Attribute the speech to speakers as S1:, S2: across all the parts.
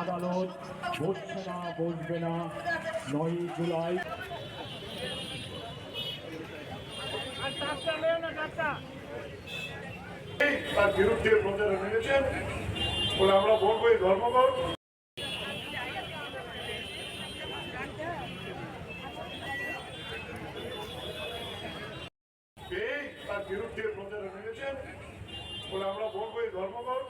S1: আদালত বসছে না বসবে না। নয় জুলাই।
S2: তার বিরুদ্ধে প্রচারে নেমেছেন বলে আমরা বলব, এই ধর্মঘট তার বিরুদ্ধে প্রচারে নেমেছেন বলে আমরা বলব, এই ধর্মঘট।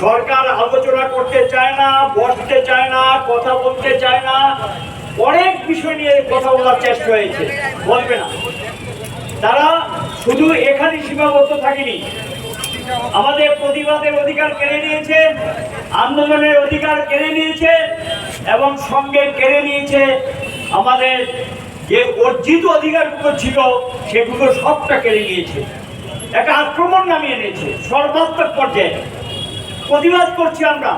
S3: সরকার আলোচনা করতে চায় না, বসতে চায় না, কথা বলতে চায় না। অনেক বিষয় নিয়ে কথা বলার চেষ্টা হয়েছে। বলবে না। তারা শুধু এখানে সীমাবদ্ধ থাকেনি। আমাদের প্রতিবাদের অধিকার কেড়ে নিয়েছে, আন্দোলনের অধিকার কেড়ে নিয়েছে এবং সঙ্গে কেড়ে নিয়েছে আমাদের যে অর্জিত অধিকারগুলো ছিল, সেগুলো সবটা কেড়ে নিয়েছে। একটা আক্রমণ নামিয়ে নিয়েছে সর্বাত্মক পর্যায়ে। প্রতিবাদ করছি আমরা।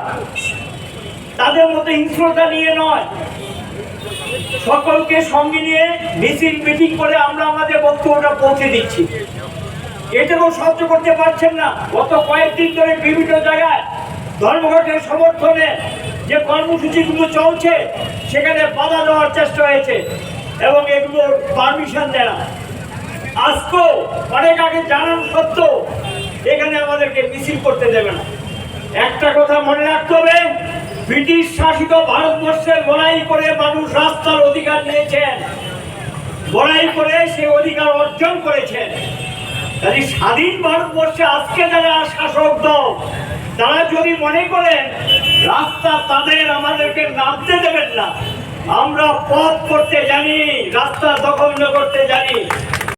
S3: তাদের মধ্যে হিংস্রতা নিয়ে নয়। সকলকে সঙ্গে নিয়ে মিছিল, মিটিং করে আমরা আমাদের বক্তব্যটা পৌঁছে দিচ্ছি। এটাকেও সহ্য করতে পারছেন না। গত কয়েকদিন ধরে বিভিন্ন জায়গায় ধর্মঘটের সমর্থনে যে কর্মসূচিগুলো চলছে, সেখানে বাধা দেওয়ার চেষ্টা হয়েছে এবং এগুলোর পারমিশন না। আজকেও অনেক আগে জানান সত্ত্বেও এখানে আমাদেরকে মিছিল করতে দেবে না। একটা কথা মনে রাখতে হবে, ব্রিটিশ শাসিত ভারতবর্ষের লড়াই করে মানুষ রাস্তার অধিকার নিয়েছেন। লড়াই করে সে অধিকার অর্জন করেছেন। তাই স্বাধীন ভারতবর্ষে আজকে যারা শাসক দল, তারা যদি মনে করেন, রাস্তা তাদের আমাদেরকে নামতে দেবেন না। আমরা পথ করতে জানি, রাস্তা দখল করতে জানি।